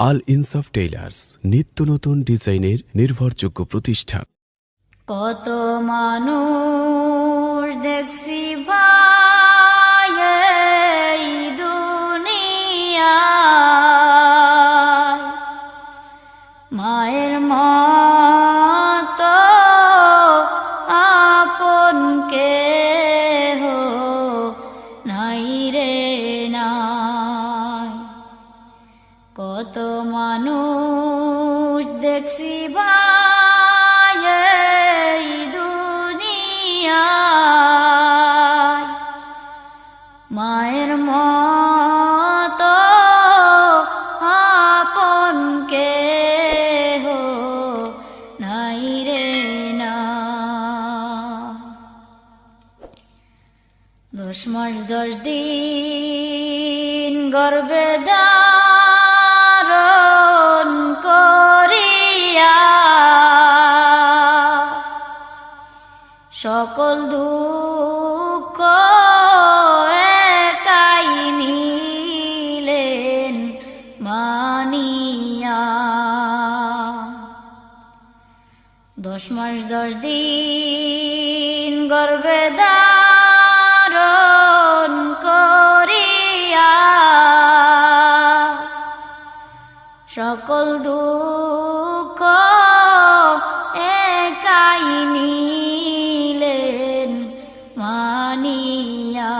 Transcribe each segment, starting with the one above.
আল ইনসফ tailors নিত্য নতুন ডিজাইনের নির্ভরযোগ্য প্রতিষ্ঠান। কত মানুষ দেখছি কত মানুষ দেখছি ভাই এই দুনিয়ায়। মায়ের মত আপন কেহ নাই রে না। দশ মাস দশ দিন গর্বে ধারণ দশ মাস, দশ দিন গর্বে ধারণ করিয়া সকল দুঃখ একাই নিলেন মানিয়া।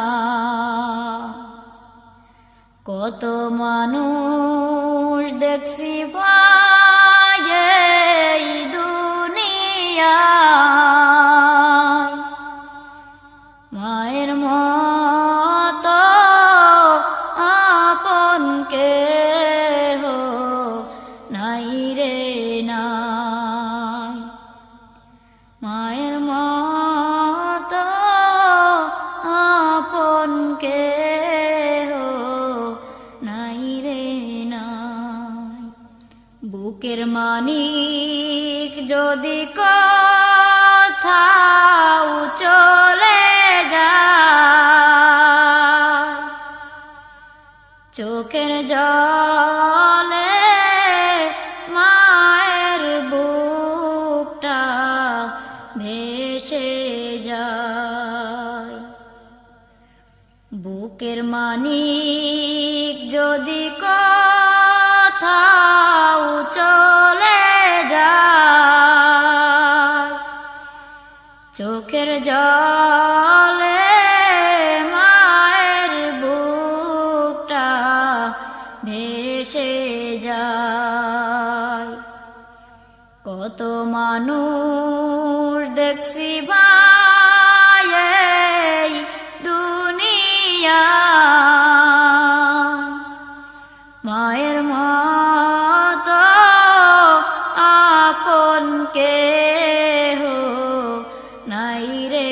কত মানুষ দেখছি ভাই আপন হো নাই রে নাই। বুকের মানিক যদি কোথাও চলে যা চোখের জলে বুকের মানিক যদি কোথাও চলে যায়, চোখের জলে মায়ের বুকটা ভেসে যায়। কত মানুষ দেখছি ভাই আপন কেহ নাই রে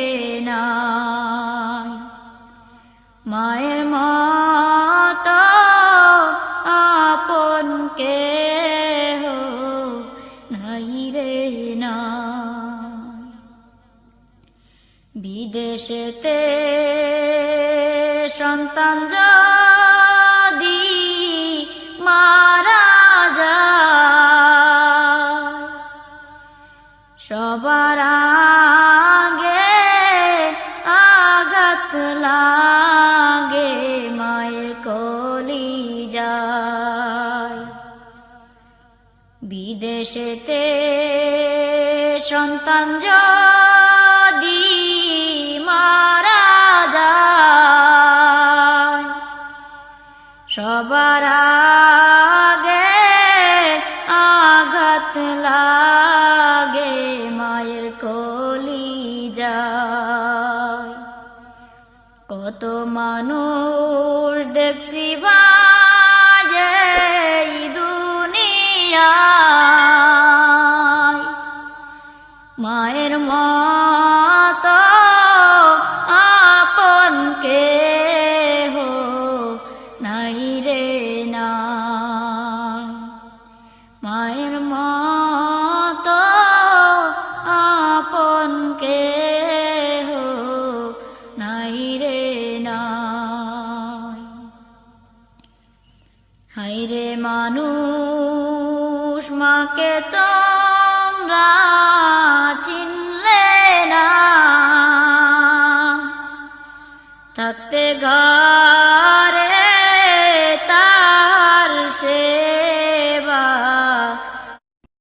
মায়ের মত আপন কেহ নাই রে বিদেশেতে সন্তান সবার আগে আঘাত লাগে মায়ের কলি যায়। বিদেশেতে সন্তান যদি লাগে মায়ের কলি যায়। কত মানুষ দেখছি ভাই হাইরে মানুষ মাকে তোমরা চিনলে না। থাকতে গা